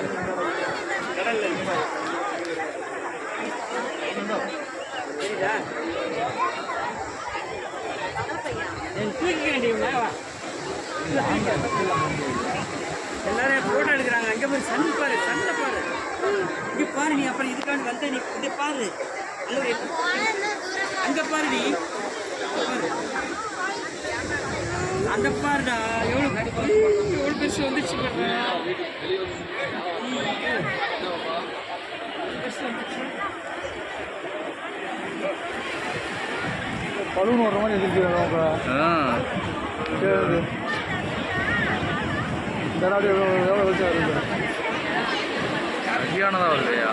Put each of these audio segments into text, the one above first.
இருப்பார் கடல்ல இருப்பார் சரிதா எல்லாரும் போட்டோ எடுக்கிறாங்க. அங்கே போய் சண்டை பாரு சண்டை பாரு. இங்கே பாரு நீ அப்புறம் இதுக்காண்டு வந்த நீ இதை பாரு. அங்கே பாரு நீ. பாரு. அந்த பாருடா எவ்வளோ எவ்வளோ பெருசு வந்துச்சு. பலூன் ஓடுற மாதிரி இந்த நாடு எவ்வளோ வச்சு வருது சரியானதா இல்லையா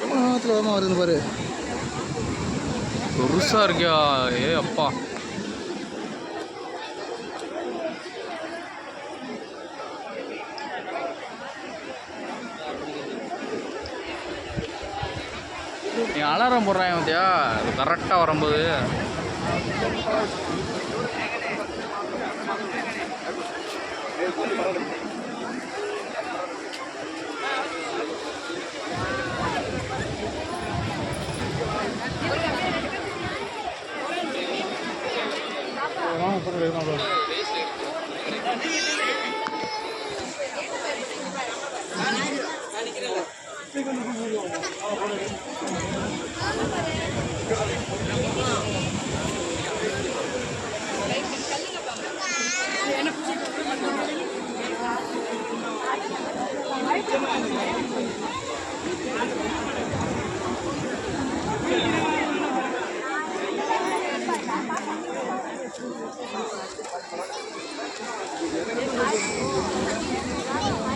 எவ்வளோ நேரத்தில் வேகமாக வருதுன்னு பாரு. பெருசாக இருக்கியா? ஏ அப்பா. நீ அலாரம் போடுறாங்க பார்த்தியா கரெக்டாக வரும்போது. முப்பது ரூபா அவ்வளோ Thank you. Thank you.